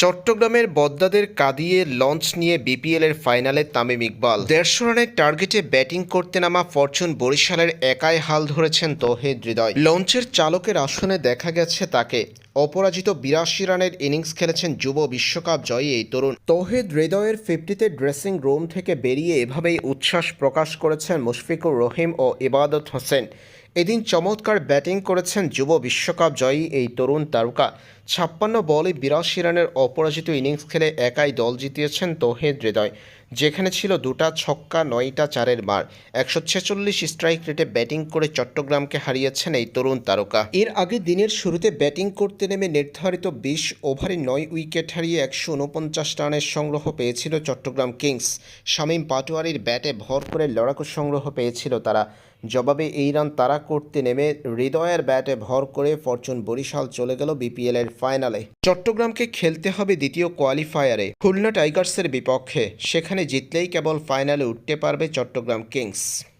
চট্টগ্রামের বদ্দাদের কাঁদিয়ে লঞ্চ নিয়ে বিপিএল এর ফাইনালে তামিম ইকবাল। দেড়শো রানের টার্গেটে ব্যাটিং করতে নামা ফরচুন বরিশালের একাই হাল ধরেছেন তৌহিদ হৃদয়। লঞ্চের চালকের আসনে দেখা গেছে তাকে। অপরাজিত বিরাশি রানের ইনিংস খেলেছেন যুব বিশ্বকাপ জয়ী এই তরুণ। তৌহিদ হৃদয়ের ফিফটিতে ড্রেসিং রুম থেকে বেরিয়ে এভাবেই উচ্ছ্বাস প্রকাশ করেছেন মুশফিকুর রহিম ও ইবাদত হোসেন। এদিন চমৎকার ব্যাটিং করেছেন যুব বিশ্বকাপ জয়ী এই তরুণ তারকা। ছাপ্পান্ন বলে বিরাশি রানের অপরাজিত ইনিংস খেলে একাই দল জিতিয়েছেন তোহেদ হৃদয়। যেখানে ছিল দুটা ছক্কা, নয়টা চারের মার। একশো ছেচল্লিশ স্ট্রাইক রেটে ব্যাটিং করে চট্টগ্রামকে হারিয়েছেন এই তরুণ তারকা। এর আগে দিনের শুরুতে ব্যাটিং করতে নেমে নির্ধারিত বিশ ওভারে নয় উইকেট হারিয়ে একশো উনপঞ্চাশ রানের সংগ্রহ পেয়েছিল চট্টগ্রাম কিংস। শামীম পাটোয়ারির ব্যাটে ভর করে লড়াকু সংগ্রহ পেয়েছিল তারা। জবাবে এই রান তারা করতে নেমে হৃদয়ের ব্যাটে ভর করে ফরচুন বরিশাল চলে গেল বিপিএল এর ফাইনালে চট্টগ্রামকে খেলতে হবে দ্বিতীয় কোয়ালিফায়ারে খুলনা টাইগার্সের বিপক্ষে। সেখানে জিতলেই কেবল ফাইনালে উঠতে পারবে চট্টগ্রাম কিংস।